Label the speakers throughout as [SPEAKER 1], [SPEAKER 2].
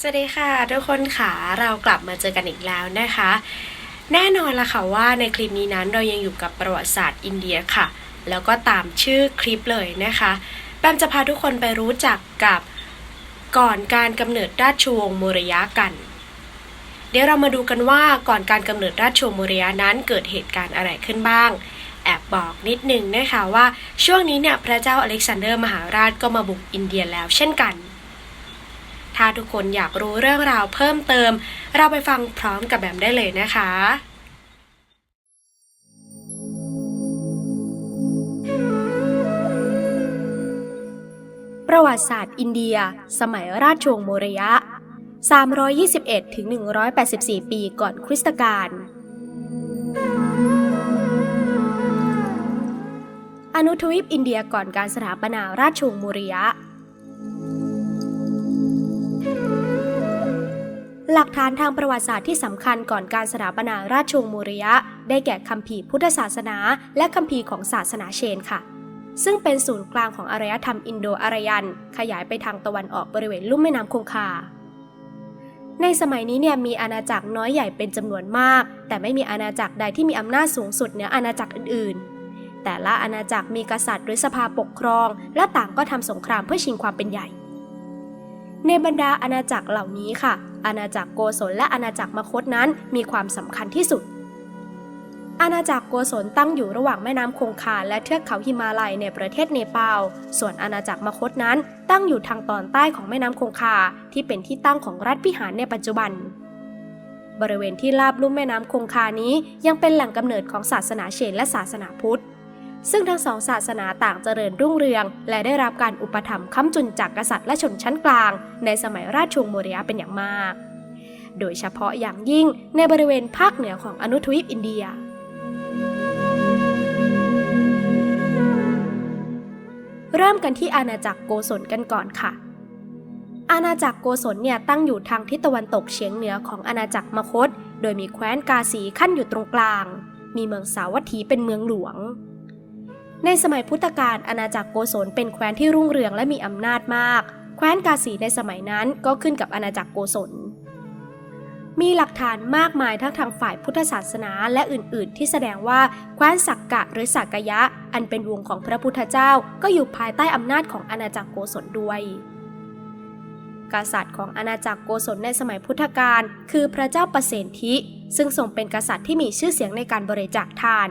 [SPEAKER 1] สวัสดีค่ะทุกคนค่ะเรากลับมาเจอกันอีกแล้วนะคะ แน่นอนละค่ะว่าในคลิปนี้นั้นเรายังอยู่กับประวัติศาสตร์อินเดียค่ะ แล้วก็ตามชื่อคลิปเลยนะคะแปมจะพาทุกคนไปรู้จักกับก่อนการกำเนิดราชวงศ์ม ौर् ยะกัน เดี๋ยวเรามาดูกันว่าก่อนการกำเนิดราชวงศ์ม ौर् ยะนั้นเกิดเหตุการณ์อะไรขึ้นบ้างแอบบอกนิดนึงนะคะว่าช่วงนี้เนี่ยพระเจ้าอเล็กซานเดอร์มหาราชก็มาบุกอินเดียแล้วเช่นกัน ถ้าทุกคนอยากรู้เรื่องราวเพิ่มเติม เราไปฟังพร้อมกับแบมได้เลยนะคะประวัติศาสตร์อินเดีย สมัยราชวงศ์โมรยะ 321ถึง184 ปีก่อนคริสตกาล อนุทวีปอินเดียก่อนการสถาปนาราชวงศ์โมรยะ หลักฐานทางประวัติศาสตร์ที่สำคัญก่อนการสถาปนาราชวงศ์มูริยะ ได้แก่คัมภีร์พุทธศาสนา และคัมภีร์ของศาสนาเชนค่ะ ซึ่งเป็นศูนย์กลางของอารยธรรมอินโดอารยัน ขยายไปทางตะวันออกบริเวณลุ่มแม่น้ำคงคา ในสมัยนี้เนี่ยมีอาณาจักรน้อยใหญ่เป็นจำนวนมาก แต่ไม่มีอาณาจักรใดที่มีอำนาจสูงสุดเหนืออาณาจักรอื่น ๆ แต่ละอาณาจักรมีกษัตริย์หรือสภาปกครอง และต่างก็ทำสงครามเพื่อชิงความเป็นใหญ่ ในบรรดาอาณาจักรเหล่านี้ค่ะ อาณาจักรโกศลและอาณาจักรมคตนั้นมีความสำคัญที่สุด อาณาจักรโกศลตั้งอยู่ระหว่างแม่น้ำคงคาและเทือกเขาหิมาลัยในประเทศเนปาล ส่วนอาณาจักรมคตนั้นตั้งอยู่ทางตอนใต้ของแม่น้ำคงคาที่เป็นที่ตั้งของรัฐพิหารในปัจจุบัน บริเวณที่ราบลุ่มแม่น้ำคงคานี้ยังเป็นแหล่งกำเนิดของศาสนาเชนและศาสนาพุทธ ซึ่งทั้งสองศาสนาต่างเจริญรุ่งเรือง และได้รับการอุปถัมภ์ค้ำจุนจากกษัตริย์และชนชั้นกลาง ในสมัยราชวงศ์โมรยะเป็นอย่างมาก โดยเฉพาะอย่างยิ่งในบริเวณภาคเหนือของอนุทวีปอินเดียเริ่มกันที่อาณาจักรโกศลกันก่อนค่ะ อาณาจักรโกศลเนี่ยตั้งอยู่ทางทิศตะวันตกเฉียงเหนือของอาณาจักรมคต โดยมีแคว้นกาสีขั้นอยู่ตรงกลาง มีเมืองสาวัตถีเป็นเมืองหลวง ในสมัยพุทธกาลอาณาจักรโกศลเป็นแคว้นที่รุ่งเรืองและมีอำนาจมาก แคว้นกาสีในสมัยนั้นก็ขึ้นกับอาณาจักรโกศล มีหลักฐานมากมายทั้งทางฝ่ายพุทธศาสนาและอื่น ๆ ที่แสดงว่าแคว้นสักกะหรือสักกยะ อันเป็นวงของพระพุทธเจ้าก็อยู่ภายใต้อำนาจของอาณาจักรโกศลด้วยกษัตริย์ของอาณาจักรโกศลในสมัยพุทธกาลคือพระเจ้าประเสนทิ ซึ่งทรงเป็นกษัตริย์ที่มีชื่อเสียงในการบริจาคทาน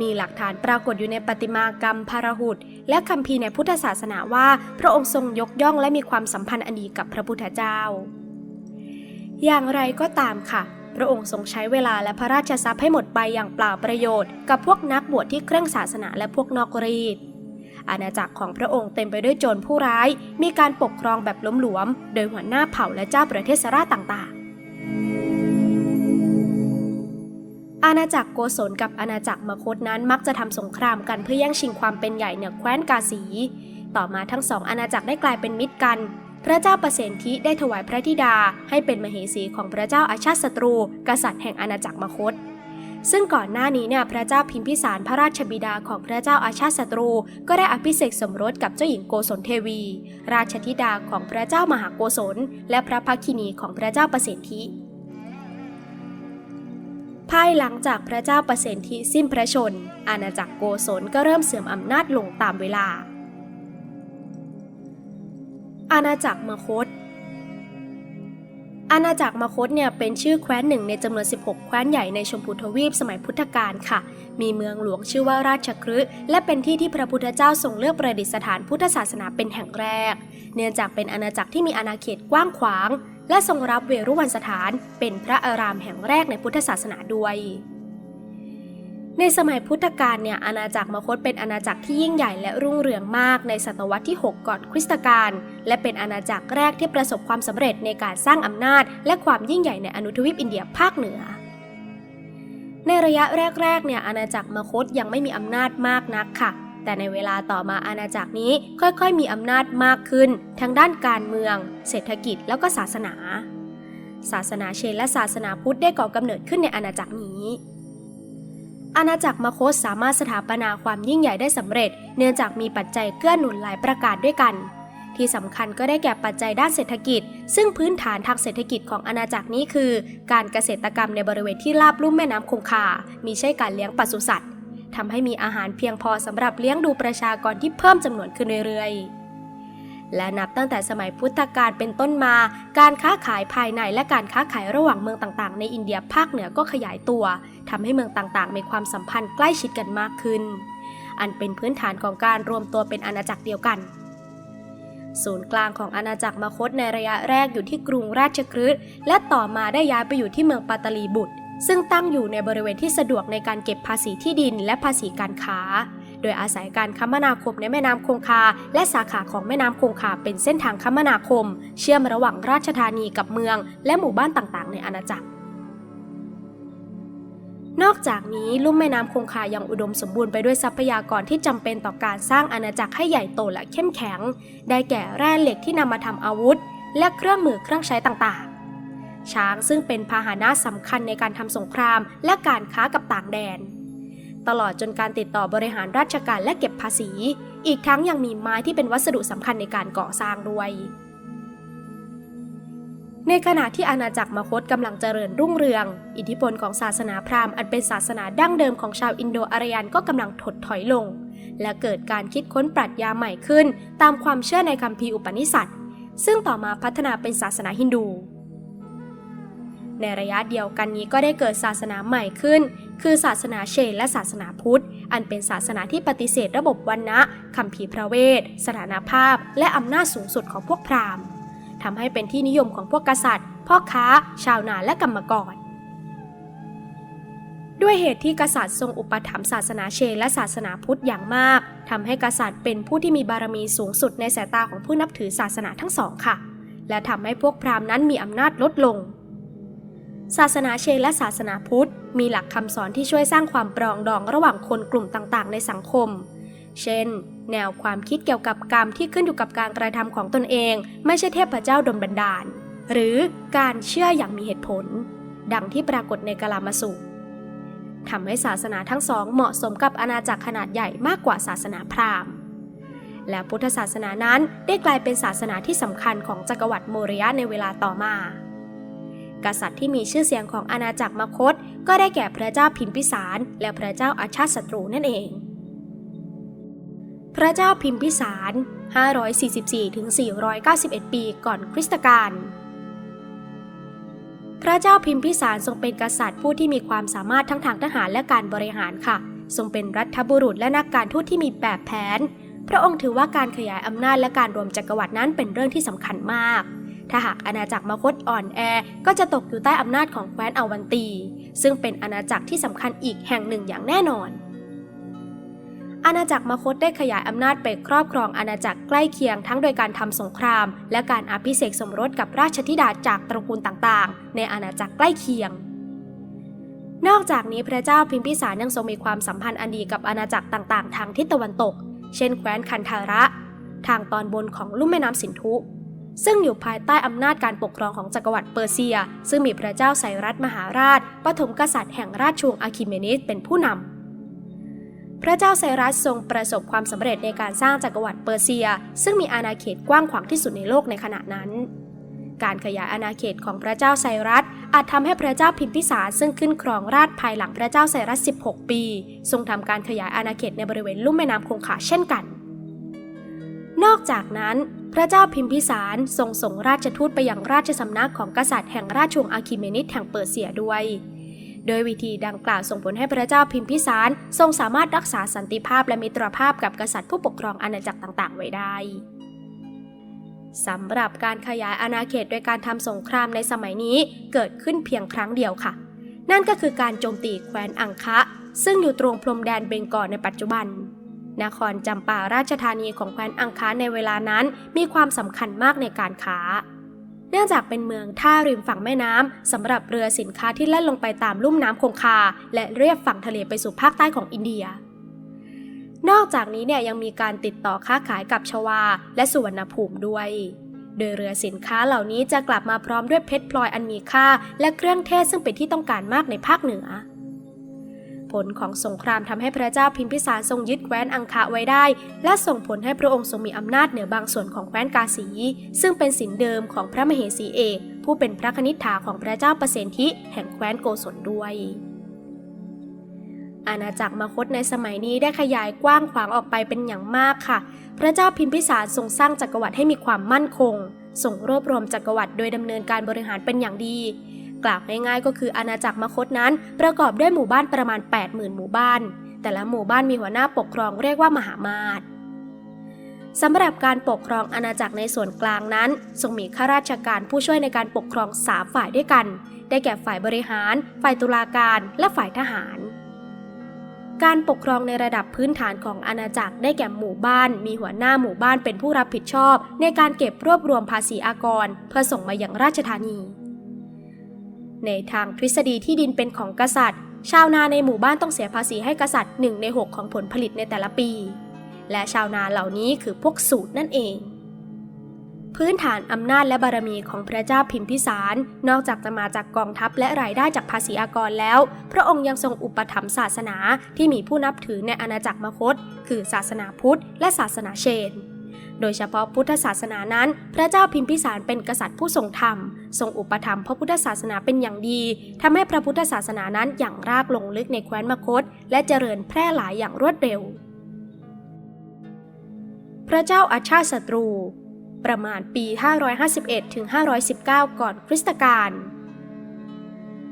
[SPEAKER 1] มีหลักฐานปรากฏอยู่ในปฏิมากรรมพาราหุตและคัมภีร์ในพุทธศาสนาว่า พระองค์ทรงยกย่องและมีความสัมพันธ์อันดีกับพระพุทธเจ้า อย่างไรก็ตามค่ะ พระองค์ทรงใช้เวลาและพระราชทรัพย์ให้หมดไปอย่างเปล่าประโยชน์ กับพวกนักบวชที่เคร่งศาสนาและพวกนอกรีดอาณาจักรของพระองค์เต็มไปด้วยโจรผู้ร้าย มีการปกครองแบบล้มหลวม โดยหัวหน้าเผ่าและเจ้าประเทศสราต่าง อาณาจักรโกศลกับอาณาจักรมคตนั้นมักจะทำสงครามกันเพื่อแย่งชิงความเป็นใหญ่เหนือแคว้นกาสี ต่อมาทั้งสองอาณาจักรได้กลายเป็นมิตรกัน พระเจ้าประเสนทิได้ถวายพระธิดา ให้เป็นมเหสีของพระเจ้าอาชาติศัตรู กษัตริย์แห่งอาณาจักรมคต ซึ่งก่อนหน้านี้เนี่ยพระเจ้าพิมพิสารพระราชบิดาของพระเจ้าอาชาติศัตรู ก็ได้อภิเษกสมรสกับเจ้าหญิงโกศลเทวี ราชธิดาของพระเจ้ามหาโกศล และพระพักคินีของพระเจ้าประสนทิ ภายหลังจากพระเจ้าประเสนทิสิ้นพระชน อาณาจักรโกศลก็เริ่มเสื่อมอำนาจลงตามเวลา อาณาจักรมคต อาณาจักรมคตเนี่ยเป็นชื่อแคว้นหนึ่งในจำนวน 16 แคว้นใหญ่ในชมพูทวีปสมัยพุทธกาลค่ะ มีเมืองหลวงชื่อว่าราชคฤห์และเป็นที่ที่พระพุทธเจ้าทรงเลือกประดิษฐานพุทธศาสนาเป็นแห่งแรก เนื่องจากเป็นอาณาจักรที่มีอาณาเขตกว้างขวาง และทรงรับเวรุวันสถานเป็นพระอารามแห่งแรกในพุทธศาสนาด้วย ในสมัยพุทธกาลเนี่ยอาณาจักรมคตเป็นอาณาจักรที่ยิ่งใหญ่และรุ่งเรืองมากในศตวรรษที่ 6 ก่อนคริสตกาลและเป็นอาณาจักรแรกที่ประสบความสำเร็จในการสร้างอำนาจ และความยิ่งใหญ่ในอนุทวีปอินเดียภาคเหนือในระยะแรกๆ เนี่ยอาณาจักรมคตยังไม่มีอำนาจมากนักค่ะ แต่ในเวลาต่อมาอาณาจักรนี้ค่อยๆ มีอำนาจมากขึ้น ทั้งด้านการเมือง เศรษฐกิจแล้วก็ศาสนา ศาสนาเชนและศาสนาพุทธได้ก่อกำเนิดขึ้นในอาณาจักรนี้อาณาจักรมคตสามารถสถาปนาความยิ่งใหญ่ได้สำเร็จ เนื่องจากมีปัจจัยเกื้อหนุนหลายประการด้วยกัน ที่สำคัญก็ได้แก่ปัจจัยด้านเศรษฐกิจ ซึ่งพื้นฐานทางเศรษฐกิจของอาณาจักรนี้คือ การเกษตรกรรมในบริเวณที่ราบลุ่มแม่น้ำคงคา มีใช่การเลี้ยงปศุสัตว์ ทำให้มีอาหารเพียงพอสำหรับเลี้ยงดูประชากรที่เพิ่มจำนวนขึ้นเรื่อยๆ และนับตั้งแต่สมัยพุทธกาลเป็นต้นมา การค้าขายภายในและการค้าขายระหว่างเมืองต่างๆ ในอินเดียภาคเหนือก็ขยายตัวทำให้เมืองต่างๆ มีความสัมพันธ์ใกล้ชิดกันมากขึ้น อันเป็นพื้นฐานของการรวมตัวเป็นอาณาจักรเดียวกันศูนย์กลางของอาณาจักรมคตในระยะแรกอยู่ที่กรุงราชคฤห์และต่อมาได้ย้ายไปอยู่ที่เมืองปาตลีบุตร ซึ่งตั้งอยู่ในบริเวณที่สะดวกในการเก็บภาษีที่ดินและภาษีการค้า โดยอาศัยการคมนาคมในแม่น้ำคงคา และสาขาของแม่น้ำคงคาเป็นเส้นทางคมนาคม เชื่อมระหว่างราชธานีกับเมือง และหมู่บ้านต่างๆ ในอาณาจักร นอกจากนี้ลุ่มแม่น้ำคงคายังอุดมสมบูรณ์ไปด้วยทรัพยากรที่จำเป็นต่อการสร้างอาณาจักรให้ใหญ่โตและเข้มแข็ง ได้แก่แร่เหล็กที่นำมาทำอาวุธ และเครื่องมือเครื่องใช้ต่างๆ ช้างซึ่งเป็นพาหนะสำคัญในการทำสงครามและการค้ากับต่างแดน ตลอดจนการติดต่อบริหารราชการและเก็บภาษี อีกทั้งยังมีไม้ที่เป็นวัสดุสำคัญในการก่อสร้างด้วยในขณะที่อาณาจักรมคตกำลังเจริญรุ่งเรือง อิทธิพลของศาสนาพราหมณ์อันเป็นศาสนาดั้งเดิมของชาวอินโดอารยันก็กำลังถดถอยลง และเกิดการคิดค้นปรัชญาใหม่ขึ้น ตามความเชื่อในคัมภีร์อุปนิสัตซึ่งต่อมาพัฒนาเป็นศาสนาฮินดู ในระยะเดียวกันนี้ก็ได้เกิดศาสนาใหม่ขึ้น คือศาสนาเชนและศาสนาพุทธ อันเป็นศาสนาที่ปฏิเสธระบบวันนะคัมภีร์พระเวท สถานภาพ และอำนาจสูงสุดของพวกพราหมณ์ทำให้เป็นที่นิยมของพวกกษัตริย์ พ่อค้า ชาวนาและกรรมกร ด้วยเหตุที่กษัตริย์ทรงอุปถัมภ์ศาสนาเชนและศาสนาพุทธอย่างมากทำให้กษัตริย์เป็นผู้ที่มีบารมีสูงสุดในสายตาของผู้นับถือศาสนาทั้งสองค่ะ และทำให้พวกพราหมณ์นั้นมีอำนาจลดลง ศาสนาเชนและศาสนาพุทธ มีหลักคำสอนที่ช่วยสร้างความปรองดองระหว่างคนกลุ่มต่างๆ ในสังคม เช่น แนวความคิดเกี่ยวกับกรรมที่ขึ้นอยู่กับการกระทำของตนเอง ไม่ใช่เทพเจ้าดลบันดาล หรือการเชื่ออย่างมีเหตุผล ดังที่ปรากฏในกาลามาสูตรทำให้ศาสนาทั้งสองเหมาะสมกับอาณาจักรขนาดใหญ่มากกว่าศาสนาพราหมณ์ และพุทธศาสนานั้นได้กลายเป็นศาสนาที่สำคัญของจักรวรรดิโมริยะในเวลาต่อมา กษัตริย์ที่มีชื่อเสียงของอาณาจักรมคต ก็ได้แก่พระเจ้าพิมพิสาร และพระเจ้าอาชาติศัตรูนั่นเอง พระเจ้าพิมพิสาร 544-491 ปีก่อนคริสตกาลพระเจ้าพิมพิสารทรงเป็นกษัตริย์ผู้ที่มีความสามารถทั้งทางทหารและการบริหารค่ะ ทรงเป็นรัฐบุรุษและนักการทูตที่มีแบบแผน พระองค์ถือว่าการขยายอำนาจและการรวมจักรวรรดินั้นเป็นเรื่องที่สำคัญมาก ถ้าหากอาณาจักรมคตอ่อนแอ ก็จะตกอยู่ใต้อำนาจของแคว้นอวันตี ซึ่งเป็นอาณาจักรที่สำคัญอีกแห่งหนึ่งอย่างแน่นอน อาณาจักรมคตได้ขยายอำนาจไปครอบครองอาณาจักรใกล้เคียงทั้งโดยการทำสงคราม และการอภิเษกสมรสกับราชธิดาจากตระกูลต่างๆ ในอาณาจักรใกล้เคียงนอกจากนี้พระเจ้าพิมพิสารยังทรงมีความสัมพันธ์อันดีกับอาณาจักรต่างๆ ทางทิศตะวันตก เช่นแคว้นคันธาระ ทางตอนบนของลุ่มแม่น้ำสินธุ ซึ่งอยู่ภายใต้อำนาจการปกครองของจักรวรรดิเปอร์เซีย ซึ่งมีพระเจ้าไซรัสมหาราช ปฐมกษัตริย์แห่งราชวงศ์อาคิเมนิสเป็นผู้นำ พระเจ้าไซรัสทรงประสบความสำเร็จในการสร้างจักรวรรดิเปอร์เซีย ซึ่งมีอาณาเขตกว้างขวางที่สุดในโลกในขณะนั้น การขยายอาณาเขตของพระเจ้าไซรัส อาจทำให้พระเจ้าพิมพิสารซึ่งขึ้นครองราชภายหลังพระเจ้าไซรัส 16 ปี ทรงทำการขยายอาณาเขตในบริเวณลุ่มแม่น้ำคงคาเช่นกัน นอกจากนั้น พระเจ้าพิมพิสารทรงส่งราชทูตไปยังราชสำนักของกษัตริย์แห่งราชวงศ์อาคิเมนิสแห่งเปอร์เซียด้วย โดยวิธีดังกล่าวส่งผลให้พระเจ้าพิมพิสารทรงสามารถรักษาสันติภาพและมิตรภาพกับกษัตริย์ผู้ปกครองอาณาจักรต่าง ๆ ไว้ได้สำหรับการขยายอาณาเขตโดยการทำสงครามในสมัยนี้เกิดขึ้นเพียงครั้งเดียวค่ะ นั่นก็คือการโจมตีแคว้นอังคะ ซึ่งอยู่ตรงพรมแดนเบงกอลในปัจจุบัน นครจำปาราชธานีของแคว้นอังคะในเวลานั้นมีความสำคัญมากในการค้า เนื่องจากเป็นเมืองท่าริมฝั่งแม่น้ำสำหรับเรือสินค้าที่แล่นลงไปตามลุ่มน้ำคงคา และเรียบฝั่งทะเลไปสู่ภาคใต้ของอินเดีย นอกจากนี้เนี่ยยังมีการติดต่อค้าขายกับชวา และสุวรรณภูมิด้วย โดยเรือสินค้าเหล่านี้จะกลับมาพร้อมด้วยเพชรพลอยอันมีค่า และเครื่องเทศซึ่งเป็นที่ต้องการมากในภาคเหนือ ผลของสงครามทำให้พระเจ้าพิมพิสารทรงยึดแคว้นอังคาไว้ได้ และส่งผลให้พระองค์ทรงมีอำนาจเหนือบางส่วนของแคว้นกาสี ซึ่งเป็นสินเดิมของพระมเหสีเอกผู้เป็นพระคณิษฐาของพระเจ้าประเสนทิแห่งแคว้นโกศลด้วยอาณาจักรมคตในสมัยนี้ได้ขยายกว้างขวางออกไปเป็นอย่างมากค่ะ พระเจ้าพิมพิสารทรงสร้างจักรวรรดิให้มีความมั่นคง ส่งรวบรวมจักรวรรดิโดยดำเนินการบริหารเป็นอย่างดี กล่าวง่ายๆ ก็คืออาณาจักรมคตนั้น ประกอบด้วยหมู่บ้านประมาณ 80,000 หมู่บ้าน แต่ละหมู่บ้านมีหัวหน้าปกครองเรียกว่ามหามาตสำหรับการปกครองอาณาจักรในส่วนกลางนั้นทรงมีข้าราชการผู้ช่วยในการปกครองสามฝ่ายด้วยกัน ได้แก่ฝ่ายบริหาร ฝ่ายตุลาการและฝ่ายทหาร การปกครองในระดับพื้นฐานของอาณาจักรได้แก่หมู่บ้าน มีหัวหน้าหมู่บ้านเป็นผู้รับผิดชอบ ในการเก็บรวบรวมภาษีอากร เพื่อส่งมายังราชธานี ในทางทฤษฎีที่ดินเป็นของกษัตริย์ ชาวนาในหมู่บ้านต้องเสียภาษีให้กษัตริย์ 1 ใน 6 ของผลผลิตในแต่ละปี และชาวนาเหล่านี้คือพวกสูตรนั่นเอง พื้นฐานอำนาจและบารมีของพระเจ้าพิมพิสาร นอกจากจะมาจากกองทัพและรายได้จากภาษีอากรแล้ว พระองค์ยังทรงอุปถัมภ์ศาสนาที่มีผู้นับถือในอาณาจักรมคต คือศาสนาพุทธและศาสนาเชน โดยเฉพาะพุทธศาสนานั้น พระเจ้าพิมพิสารเป็นกษัตริย์ผู้ทรงธรรม ทรงอุปถัมภ์พระพุทธศาสนาเป็นอย่างดีทำให้พระพุทธศาสนานั้นอย่างรากลงลึกในแคว้นมคต และเจริญแพร่หลายอย่างรวดเร็ว พระเจ้าอาชาติศัตรู ประมาณปี 551ถึง519 ก่อนคริสตกาล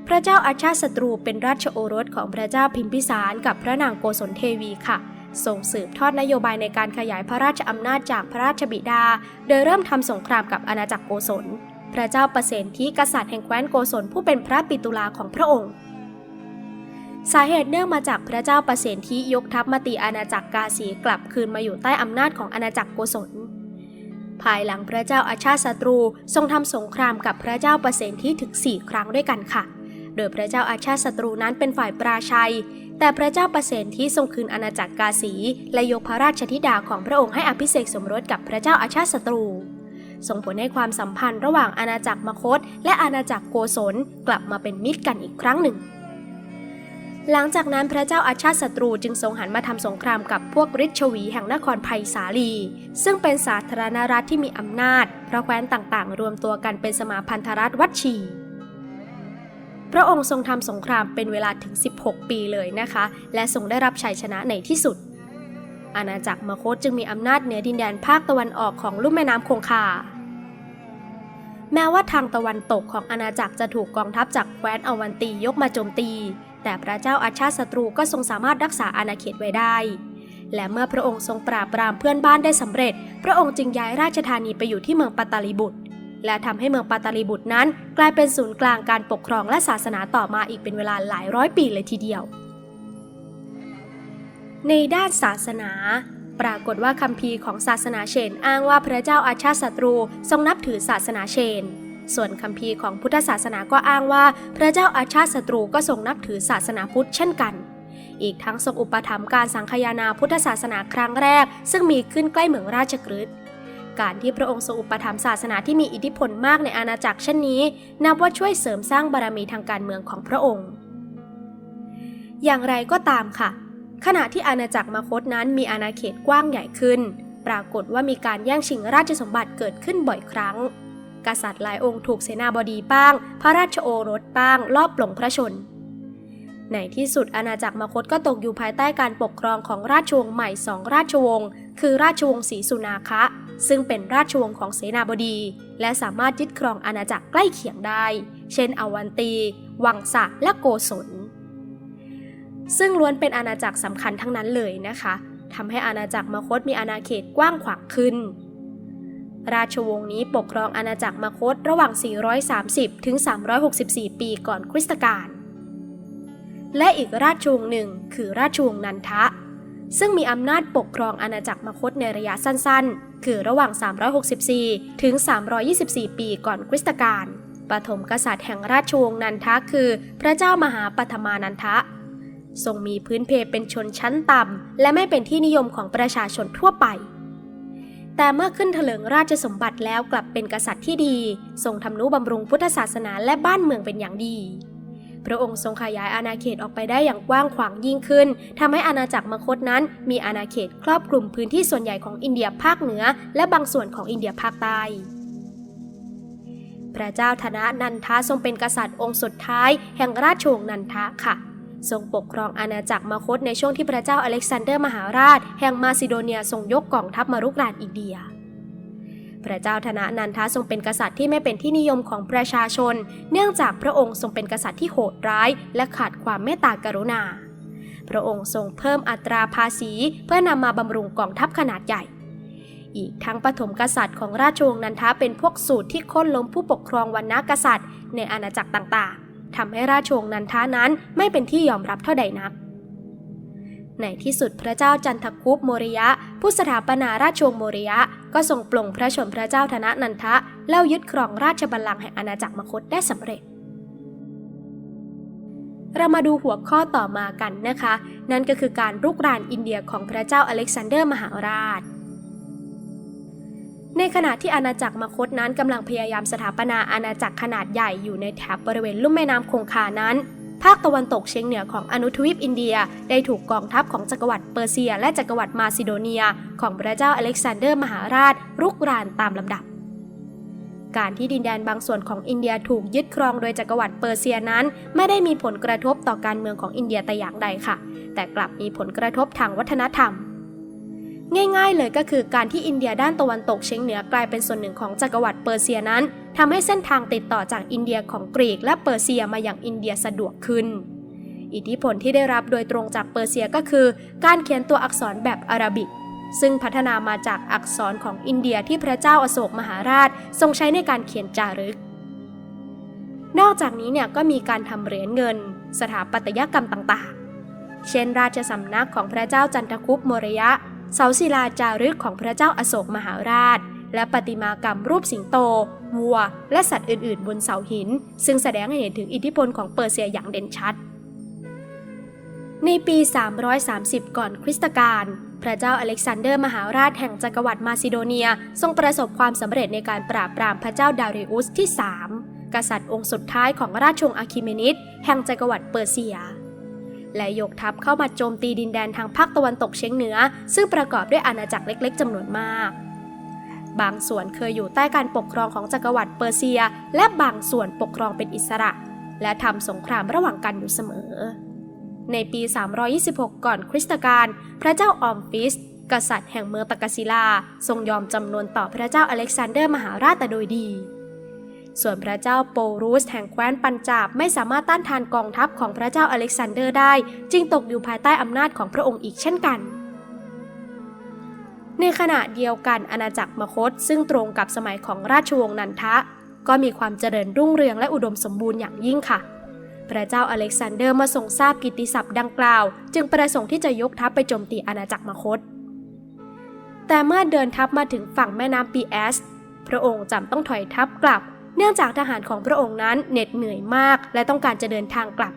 [SPEAKER 1] พระเจ้าอาชาติศัตรูเป็นราชโอรสของพระเจ้าพิมพิสารกับพระนางโกศลเทวีค่ะ ส่งสืบทอดนโยบายในการขยายพระราชอำนาจจากพระราชบิดา โดยเริ่มทำสงครามกับอาณาจักรโกศล พระเจ้าประเสนที่กษัตริย์แห่งแคว้นโกศลผู้เป็นพระปิตุลาของพระองค์ สาเหตุเนื่องมาจากพระเจ้าประเสนที่ยกทัพมาตีอาณาจักรกาสีกลับคืนมาอยู่ใต้อำนาจของอาณาจักรโกศล ภายหลังพระเจ้าอาชาติศัตรูทรงทำสงครามกับพระเจ้าประเสนที่ถึง 4 ครั้งด้วยกันค่ะ โดยพระเจ้าอาชาติศัตรูนั้นเป็นฝ่ายปราชัย แต่พระเจ้าประเสนที่ทรงคืนอาณาจักรกาสีและยกพระราชธิดาของพระองค์ให้อภิเษกสมรสกับพระเจ้าอาชาติศัตรู ส่งผลให้ความสัมพันธ์ระหว่างอาณาจักรมคต และอาณาจักรโกศลกลับมาเป็นมิตรกันอีกครั้งหนึ่ง หลังจากนั้นพระเจ้าอาชาติศัตรูจึงทรงหันมาทำสงครามกับพวกฤทธิ์ชวีแห่งนครไผ่สาลี ซึ่งเป็นสาธารณรัฐที่มีอำนาจเพราะแคว้นต่างๆ รวมตัวกันเป็นสมาพันธรัฐวัดชี พระองค์ทรงทำสงครามเป็นเวลาถึง 16 ปีเลยนะคะ และทรงได้รับชัยชนะในที่สุด อาณาจักรมคตจึงมีอำนาจเหนือดินแดนภาคตะวันออกของลุ่มแม่น้ำคงคา แม้ว่าทางตะวันตกของอาณาจักรจะถูกกองทัพจากแคว้นอวันตียกมาโจมตี แต่พระเจ้าอาชาติศัตรูก็ทรงสามารถรักษาอาณาเขตไว้ได้ และเมื่อพระองค์ทรงปราบปรามเพื่อนบ้านได้สำเร็จ พระองค์จึงย้ายราชธานีไปอยู่ที่เมืองปัตตาลีบุตร และทำให้เมืองปัตตาลีบุตรนั้น กลายเป็นศูนย์กลางการปกครองและศาสนาต่อมาอีกเป็นเวลาหลายร้อยปีเลยทีเดียว ในด้านศาสนา ปรากฏว่าคัมภีร์ของศาสนาเชนอ้างว่าพระเจ้าอาชาติศัตรูทรงนับถือศาสนาเชน ส่วนคัมภีร์ของพุทธศาสนาก็อ้างว่า พระเจ้าอาชาติศัตรูก็ทรงนับถือศาสนาพุทธเช่นกันอีกทั้งทรงอุปถัมภ์การสังคายนาพุทธศาสนาครั้งแรก ซึ่งมีขึ้นใกล้เมืองราชกฤห์ การที่พระองค์ทรงอุปถัมภ์ศาสนาที่มีอิทธิพลมากในอาณาจักรเช่นนี้ นับว่าช่วยเสริมสร้างบารมีทางการเมืองของพระองค์ อย่างไรก็ตามค่ะ ขณะที่อาณาจักรมคตนั้นมีอาณาเขตกว้างใหญ่ขึ้น ปรากฏว่ามีการแย่งชิงราชสมบัติเกิดขึ้นบ่อยครั้ง กษัตริย์หลายองค์ถูกเสนาบดีป้าง พระราชโอรสป้าง ลอบปลงพระชนในที่สุดอาณาจักรมคตก็ตกอยู่ภายใต้การปกครองของราชวงศ์ใหม่สองราชวงศ์คือราชวงศ์ศรีสุนาคะ ซึ่งเป็นราชวงศ์ของเสนาบดี และสามารถยึดครองอาณาจักรใกล้เคียงได้ เช่นอวันตี วังสะและโกศล ซึ่งล้วนเป็นอาณาจักรสำคัญทั้งนั้นเลยนะคะทำให้อาณาจักรมคตมีอาณาเขตกว้างขวางขึ้น ราชวงศ์นี้ปกครองอาณาจักรมคตระหว่าง 430 ถึง 364 ปีก่อนคริสตกาล และอีกราชวงศ์หนึ่งคือราชวงศ์นันทะ ซึ่งมีอำนาจปกครองอาณาจักรมคตในระยะสั้นๆ คือระหว่าง 364 ถึง 324 ปีก่อนคริสตกาลปฐมกษัตริย์แห่งราชวงศ์นันทะคือ พระเจ้ามหาปัทมานันทะ ทรงมีพื้นเพเป็นชนชั้นต่ำ และไม่เป็นที่นิยมของประชาชนทั่วไป แต่เมื่อขึ้นเถลิงราชสมบัติแล้วกลับเป็นกษัตริย์ที่ดี ทรงทำนุบำรุงพุทธศาสนาและบ้านเมืองเป็นอย่างดี พระองค์ทรงขยายอาณาเขตออกไปได้อย่างกว้างขวางยิ่งขึ้นทำให้อาณาจักรมคตนั้น มีอาณาเขตครอบคลุมพื้นที่ส่วนใหญ่ของอินเดียภาคเหนือ และบางส่วนของอินเดียภาคใต้พระเจ้าธนะนันทะทรงเป็นกษัตริย์องค์สุดท้าย แห่งราชวงศ์นันทะค่ะ ทรงปกครองอาณาจักรมคตในช่วงที่พระเจ้าอเล็กซานเดอร์มหาราช แห่งมาซิโดเนียทรงยกกองทัพมารุกรานอินเดีย พระเจ้าธนะนันทะทรงเป็นกษัตริย์ที่ไม่เป็นที่นิยมของประชาชน เนื่องจากพระองค์ทรงเป็นกษัตริย์ที่โหดร้าย และขาดความเมตตากรุณา พระองค์ทรงเพิ่มอัตราภาษีเพื่อนำมาบำรุงกองทัพขนาดใหญ่ อีกทั้งปฐมกษัตริย์ของราชวงศ์นันทะเป็นพวกสูตรที่ค่นล้มผู้ปกครองวันนกษัตริย์ ในอาณาจักรต่างๆทำให้ราชวงศ์นันทะนั้นไม่เป็นที่ยอมรับเท่าใดนัก ในที่สุดพระเจ้าจันทคุปโมริยะ ผู้สถาปนาราชวงศ์โมริยะ ก็ทรงปลงพระชนพระเจ้าธนนันทะเล่ายึดครองราชบัลลังก์แห่งอาณาจักรมคตได้สำเร็จ เรามาดูหัวข้อต่อมากันนะคะ นั่นก็คือการรุกรานอินเดียของพระเจ้าอเล็กซานเดอร์มหาราชในขณะที่อาณาจักรมคตนั้นกำลังพยายามสถาปนาอาณาจักรขนาดใหญ่อยู่ในแถบบริเวณลุ่มแม่น้ำคงคานั้น ภาคตะวันตกเฉียงเหนือของอนุทวีปอินเดีย ได้ถูกกองทัพของจักรวรรดิเปอร์เซีย และจักรวรรดิมาซิโดเนีย ของพระเจ้าอเล็กซานเดอร์มหาราชรุกรานตามลำดับ การที่ดินแดนบางส่วนของอินเดียถูกยึดครองโดยจักรวรรดิเปอร์เซียนั้น ไม่ได้มีผลกระทบต่อการเมืองของอินเดียแต่อย่างใดค่ะ แต่กลับมีผลกระทบทางวัฒนธรรมง่ายๆเลยก็คือการที่อินเดียด้านตะวันตกเฉียงเหนือกลายเป็นส่วนหนึ่งของจักรวรรดิเปอร์เซียนั้น ทำให้เส้นทางติดต่อจากอินเดียของกรีกและเปอร์เซียมาอย่างอินเดียสะดวกขึ้น อิทธิพลที่ได้รับโดยตรงจากเปอร์เซียก็คือ การเขียนตัวอักษรแบบอาราบิก ซึ่งพัฒนามาจากอักษรของอินเดียที่พระเจ้าอโศกมหาราช ทรงใช้ในการเขียนจารึก นอกจากนี้เนี่ยก็มีการทำเหรียญเงิน สถาปัตยกรรมต่างๆ เช่น ราชสำนักของพระเจ้าจันทคุปโมรยะ เสาศิลาจารึกของพระเจ้าอโศกมหาราช และประติมากรรมรูปสิงโต วัว และสัตว์อื่น ๆ บนเสาหิน ซึ่งแสดงให้เห็นถึงอิทธิพลของเปอร์เซียอย่างเด่นชัด ในปี 330 ก่อนคริสตกาลพระเจ้าอเล็กซานเดอร์มหาราชแห่งจักรวรรดิมาซิโดเนีย ทรงประสบความสำเร็จในการปราบปรามพระเจ้าดาริอุสที่ 3 กษัตริย์องค์สุดท้ายของราชวงศ์อาคิเมนิดแห่งจักรวรรดิเปอร์เซีย และยกทัพเข้ามาโจมตีดินแดนทางภาคตะวันตกเฉียงเหนือ ซึ่งประกอบด้วยอาณาจักรเล็กๆจำนวนมาก บางส่วนเคยอยู่ใต้การปกครองของจักรวรรดิเปอร์เซีย และบางส่วนปกครองเป็นอิสระ และทำสงครามระหว่างกันอยู่เสมอ ในปี 326 ก่อนคริสตกาลพระเจ้าออมฟิส กษัตริย์แห่งเมืองตะกศิลา ทรงยอมจำนวนต่อพระเจ้าอเล็กซานเดอร์มหาราชแต่โดยดี ส่วนพระเจ้าโปรูสแห่งแคว้นปัญจาบไม่สามารถต้านทานกองทัพของพระเจ้าอเล็กซานเดอร์ได้ จึงตกอยู่ภายใต้อำนาจของพระองค์อีกเช่นกัน ในขณะเดียวกันอาณาจักรมคตซึ่งตรงกับสมัยของราชวงศ์นันทะ ก็มีความเจริญรุ่งเรืองและอุดมสมบูรณ์อย่างยิ่งค่ะ พระเจ้าอเล็กซานเดอร์มื่อทรงทราบกิตติศัพท์ดังกล่าว จึงประสงค์ที่จะยกทัพไปโจมตีอาณาจักรมคตแต่เมื่อเดินทัพมาถึงฝั่งแม่น้ำปีแอส พระองค์จำต้องถอยทัพกลับ เนื่องจากทหารของพระองค์นั้นเหน็ดเหนื่อยมาก และต้องการจะเดินทางกลับ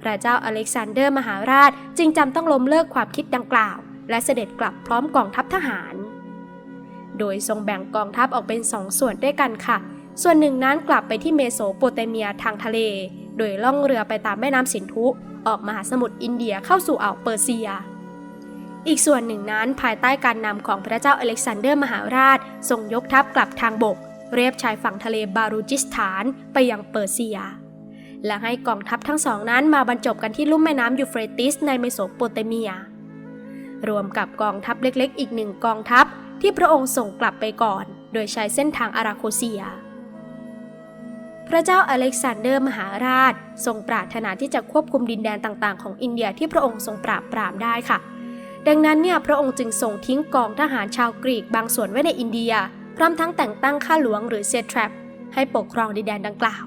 [SPEAKER 1] พระเจ้าอเล็กซานเดอร์มหาราชจึงจำต้องล้มเลิกความคิดดังกล่าว และเสด็จกลับพร้อมกองทัพทหาร โดยทรงแบ่งกองทัพออกเป็นสองส่วนด้วยกันค่ะ ส่วนหนึ่งนั้นกลับไปที่เมโสโปเตเมียทางทะเล โดยล่องเรือไปตามแม่น้ำสินธุ ออกมหาสมุทรอินเดียเข้าสู่อ่าวเปอร์เซีย อีกส่วนหนึ่งนั้นภายใต้การนำของพระเจ้าอเล็กซานเดอร์มหาราช ทรงยกทัพกลับทางบก เรียบชายฝั่งทะเลบารูจิสถานไปยังเปอร์เซียและให้กองทัพทั้งสองนั้นมาบรรจบกันที่ลุ่มแม่น้ำยูเฟรติสในเมโสโปเตเมีย รวมกับกองทัพเล็กๆ อีกหนึ่งกองทัพที่พระองค์ส่งกลับไปก่อน โดยใช้เส้นทางอาราโคเซีย พระเจ้าอเล็กซานเดอร์มหาราช ทรงปรารถนาที่จะควบคุมดินแดนต่างๆ ของอินเดียที่พระองค์ทรงปราบปรามได้ค่ะ ดังนั้นเนี่ยพระองค์จึงส่งทิ้งกองทหารชาวกรีกบางส่วนไว้ในอินเดีย พร้อมทั้งแต่งตั้งข้าหลวงหรือเซทรัปให้ปกครองดินแดนดังกล่าว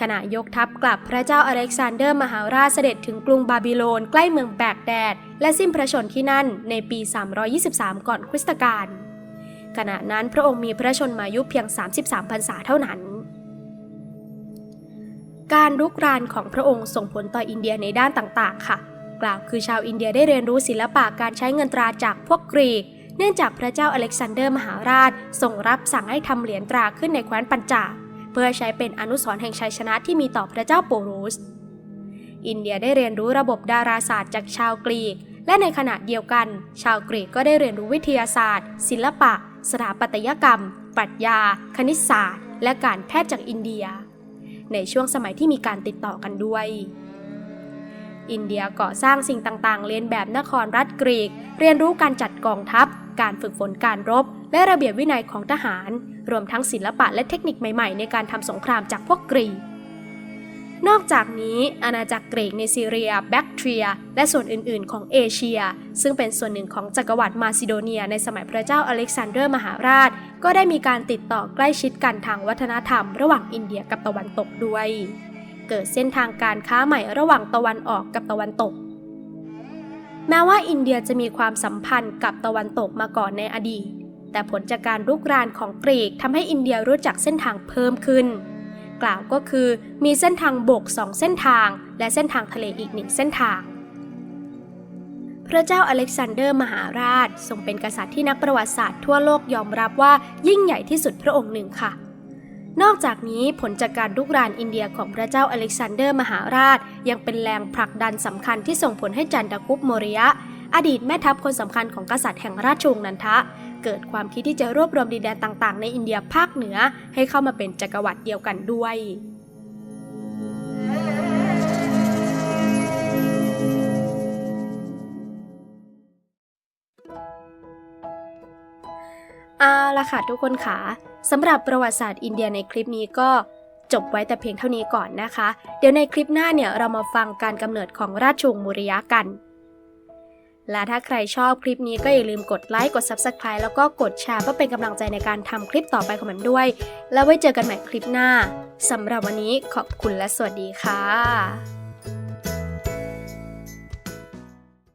[SPEAKER 1] ขณะยกทัพกลับพระเจ้าอเล็กซานเดอร์มหาราชเสด็จถึงกรุงบาบิโลนใกล้เมืองแบกแดด และสิ้นพระชนที่นั่นในปี 323 ก่อนคริสตกาลขณะนั้นพระองค์มีพระชนมายุเพียง 33พรรษาเท่านั้น การรุกรานของพระองค์ส่งผลต่ออินเดียในด้านต่างๆ ค่ะ กล่าวคือชาวอินเดียได้เรียนรู้ศิลปะการใช้เงินตราจากพวกกรีก เนื่องจากพระเจ้าอเล็กซานเดอร์มหาราชทรงรับสั่งให้ทำเหรียญตราขึ้นในแคว้นปัญจาบ เพื่อใช้เป็นอนุสรณ์แห่งชัยชนะที่มีต่อพระเจ้าโปรุส อินเดียได้เรียนรู้ระบบดาราศาสตร์จากชาวกรีก และในขณะเดียวกัน ชาวกรีกก็ได้เรียนรู้วิทยาศาสตร์ ศิลปะ สถาปัตยกรรม ปรัชญา คณิตศาสตร์ และการแพทย์จากอินเดีย ในช่วงสมัยที่มีการติดต่อกันด้วยอินเดียก่อสร้างสิ่งต่างๆ เรียนแบบนครรัฐกรีก เรียนรู้การจัดกองทัพ การฝึกฝนการรบ และระเบียบวินัยของทหาร รวมทั้งศิลปะและเทคนิคใหม่ๆ ในการทำสงครามจากพวกกรีกนอกจากนี้อาณาจักรกรีกในซีเรีย แบคทีรีย และส่วนอื่น ๆ ของเอเชีย ซึ่งเป็นส่วนหนึ่งของจักรวรรดิมาซิโดเนียในสมัยพระเจ้าอเล็กซานเดอร์มหาราช ก็ได้มีการติดต่อใกล้ชิดกันทางวัฒนธรรม ระหว่างอินเดียกับตะวันตกด้วย เกิดเส้นทางการค้าใหม่ระหว่างตะวันออกกับตะวันตก แม้ว่าอินเดียจะมีความสัมพันธ์กับตะวันตกมาก่อนในอดีต แต่ผลจากการรุกรานของกรีกทำให้อินเดียรู้จักเส้นทางเพิ่มขึ้น กล่าวก็คือมีเส้นทางบกสองเส้นทาง และเส้นทางทะเลอีกหนึ่งเส้นทาง พระเจ้าอเล็กซานเดอร์มหาราชทรงเป็นกษัตริย์ที่นักประวัติศาสตร์ทั่วโลกยอมรับว่ายิ่งใหญ่ที่สุดพระองค์หนึ่งค่ะ นอกจากนี้ผลจากการลุกรานอินเดียของพระเจ้าอเล็กซานเดอร์มหาราช ยังเป็นแรงผลักดันสำคัญที่ส่งผลให้จันทกุปโมริยะ อดีตแม่ทัพคนสำคัญของกษัตริย์แห่งราชวงศ์นันทะ เกิดความคิดที่จะรวบรวมดินแดนต่างๆ ในอินเดียภาคเหนือให้เข้ามาเป็นจักรวรรดิเดียวกันด้วยเอาละค่ะทุกคนค่ะ สำหรับประวัติศาสตร์อินเดียในคลิปนี้ก็จบไว้แต่เพียงเท่านี้ก่อนนะคะ เดี๋ยวในคลิปหน้าเนี่ยเรามาฟังการกำเนิดของราชวงศ์มูริยะกัน และถ้าใครชอบคลิปนี้ก็อย่าลืมกดไลค์ กด Subscribe แล้วก็กดแชร์เพื่อเป็นกำลังใจในการทำคลิปต่อไปของมันด้วย แล้วไว้เจอกันใหม่คลิปหน้าสำหรับวันนี้ขอบคุณและสวัสดีค่ะ